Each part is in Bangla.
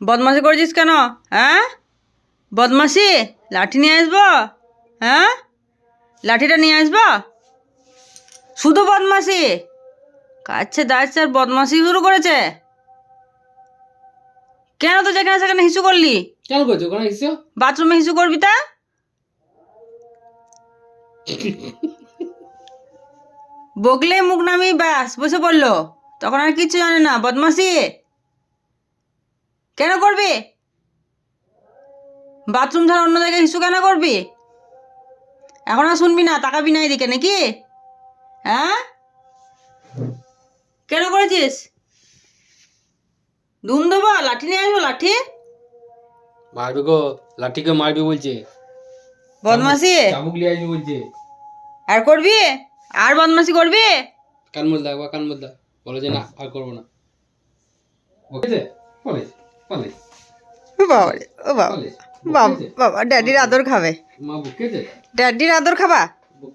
বদমাশি করেছিস কেন? হ্যাঁ? বদমাশি? লাঠি নিয়ে আসব? হ্যাঁ? লাঠিটা নিয়ে আসব? শুধু বদমাশি? কাছে দাঁড়াচ্ছে আর বদমাশি শুরু করেছে? কেন তো যেখানে সেখানে হিসু করলি? কেন করছ? ওখানে এসছো বাথরুমে হিসু করবি তা? বকলে মুখ নামি ব্যাস বসে পড়ল। তখন আর কিছু জানে না বদমাসি কেন করবি? বাথরুম ছাড়া অন্য জায়গায় হিসু কেন করবি? এখন আর শুনবি না তাকাবি না এদিকে নাকি? হ্যাঁ? কেন করেছিস? ধুম দেবো লাঠি নিয়ে আসব লাঠি? মারবে গো লাঠিকে মারবে বলছে। বদমাসি চাবুক লিয়ে আসবে বলছে। আর করবি? আর বদমাসি করবি? কান বল দা একবার কান বল দা। বলে যে না আর করব না। বকেছে? বলে ও বাবা রে, ও বাবা। বাবা বাবা ড্যাডির আদর খাবে। মা বকেছে ড্যাডির আদর খাবা? মা।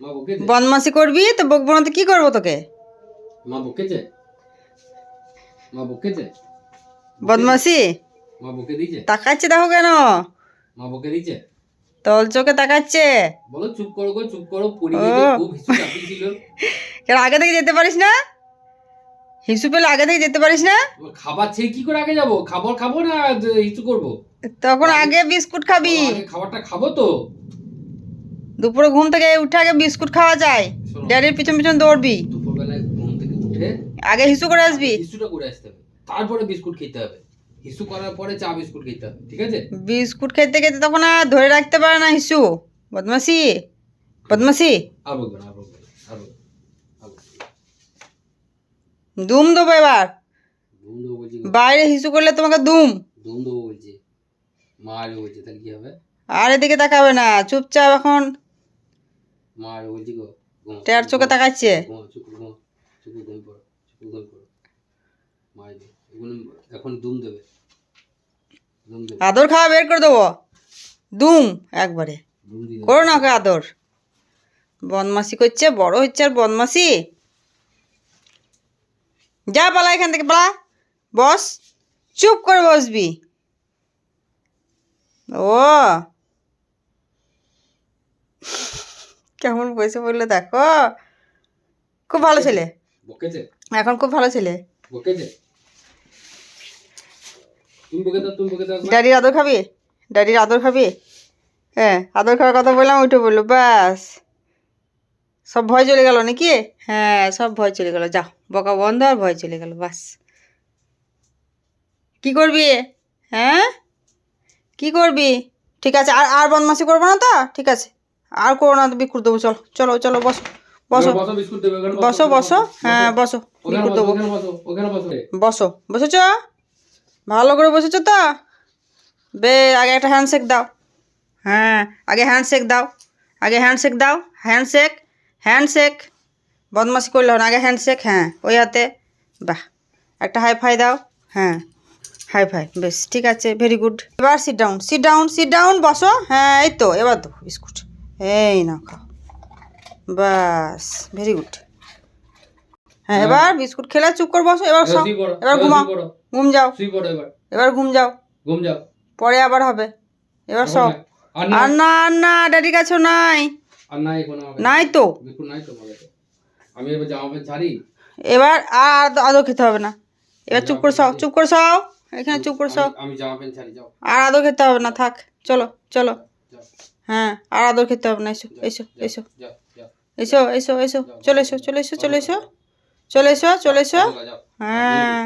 মা বদমাসি করবি? তো বকবো না তো কি করব তোকে? মা বকেছে মা বকেছে বদমাসি মা বকে দিয়েছে? তাকাচ্ছে দেখো কেন? মা বকে দিয়েছে? তল চোখে তাকাচ্ছে? বলো চুপ করো গো চুপ করো পরিবেশে ও। খুব হিসু ছিল কেন আগে থেকে যেতে পারিস না? হিসু পেলে আগে থেকে যেতে পারিস না? খাবার ছেড়ে কি করে আগে যাব? খাবার খাব না হিসু করব? তখন আগে বিস্কুট খাবি। খাবারটা খাব তো। দুপুরে ঘুম থেকে উঠে আগে বিস্কুট খাওয়া যায়। ড্যাডির পিছন পিছন দৌড়বি। দুপুরবেলায় ঘুম থেকে উঠে আগে হিসু করে আসবি। হিসুটা করে আসতে হবে। তারপরে বিস্কুট খেতে হবে। হিসু করার পরে চা বিস্কুট খেতে হবে ঠিক আছে? বিস্কুট খেতে খেতে তখন আর ধরে রাখতে পারে না হিসু। বদমাসি বদমাসি আর বলবে না আর বলবে আর বলবে না, আর বলবে না। দুম দেবো এবার। ধুম দেবো বলছি বাইরে হিসু করলে তোমাকে দুম। দেবো বলছি। তাহলে কি হবে? আর এদিকে তাকাবে না চুপচাপ এখন। বলছি গো টের চোখে তাকাচ্ছে? এখন দুম দেবে। আদর খাওয়া বের করে দেবো। দুম একবারে। করো না ওকে আদর। বদমাসি করছে বড় হচ্ছে আর বদমাসি যা পালা এখান থেকে পালা বস চুপ করে বসবি। ও। কেমন বসে বলল দেখো। খুব ভালো ছেলে। এখন খুব ভালো ছেলে। ড্যাডির আদর খাবি? ড্যাডির আদর খাবি? হ্যাঁ আদর খাওয়ার কথা বললাম উঠে বলল ব্যাস। সব ভয় চলে গেল নাকি? হ্যাঁ সব ভয় চলে গেল। যাও বকা বন্ধ আর ভয় চলে গেল বাস। কি করবি? হ্যাঁ? কি করবি? ঠিক আছে আর আর বদমাসি করব না তো? ঠিক আছে। আর করো না তো বিকুট দেবো চলো চলো চলো বসো। বসো। বসো বিস্কুট বসো হ্যাঁ বসো। ওখানে দেবো। বসো বসেছ? ভালো করে বসেছ তো? বে আগে একটা হ্যান্ডশেক দাও। হ্যাঁ আগে হ্যান্ডশেক দাও। আগে হ্যান্ডশেক দাও হ্যান্ডশেক হ্যান্ডশেক। বদমাসি করলে না আগে হ্যান্ডশেক হ্যাঁ ওই হাতে। বাহ একটা হাই ফাই দাও হ্যাঁ হাই ফাই বেশ ঠিক আছে ভেরি গুড এবার sit down sit down sit down বসো হ্যাঁ এই তো এবার তো বিস্কুট। এই না খাও। বাস ভেরি গুড হ্যাঁ এবার বিস্কুট খেলে চুপ করে বসো এবার সব এবার ঘুমাও ঘুম যাও। এবার। এবার ঘুম যাও। ঘুম যাও। পরে আবার হবে। এবার সব। আর না আর না ড্যাডির কাছেও নাই। নাই তো। আমি এবার জামা প্যান্ট ছাড়ি। এবার আর আদ- আদর খেতে হবে না। এবার চুপ করে সও চুপ করে সও এখানে চুপ করে সও আমি- জামা প্যান্ট ছাড়ি যাও। আর আদর খেতে হবে না থাক চলো চলো। হ্যাঁ আর আদর খেতে হবে না এসো এসো এসো। এসো এসো এসো চলে এসো চলে এসো চলে এসো। চলে এসো চলে এসো। হ্যাঁ।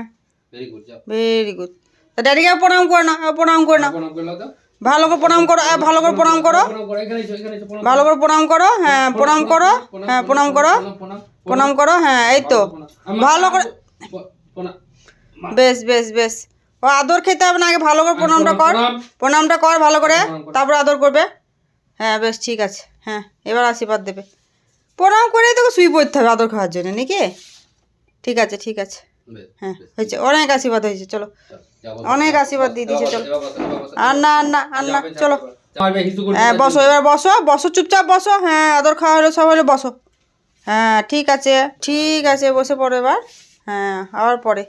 ভেরি গুড ভেরি গুড ড্যাডিকে প্রণাম করে না প্রণাম করে না ভালো করে প্রণাম করো ভালো করে প্রণাম করো। ভালো করে প্রণাম করো হ্যাঁ প্রণাম করো হ্যাঁ প্রণাম করো প্রণাম করো হ্যাঁ এই তো। ভালো করে বেশ বেশ বেশ। ও, আদর খেতে হবে না, আগে ভালো করে প্রণামটা কর। প্রণামটা কর ভালো করে, তারপর আদর করবে। হ্যাঁ বেশ, ঠিক আছে। হ্যাঁ এবার আশীর্বাদ দেবে। প্রণাম করেই তোকে শুয়ে পড়তে হবে আদর খাওয়ার জন্য, নাকি? ঠিক আছে ঠিক আছে। হ্যাঁ হয়েছে। অনেক আশীর্বাদ হয়েছে চলো। অনেক আশীর্বাদ দিয়ে দিয়েছে চলো। আর না আর না আর না চলো। হ্যাঁ বসো এবার বসো বসো চুপচাপ বসো। হ্যাঁ আদর খাওয়া হলো সব হলো বসো। হ্যাঁ ঠিক আছে ঠিক আছে বসে পড়ো এবার। হ্যাঁ আবার পরে।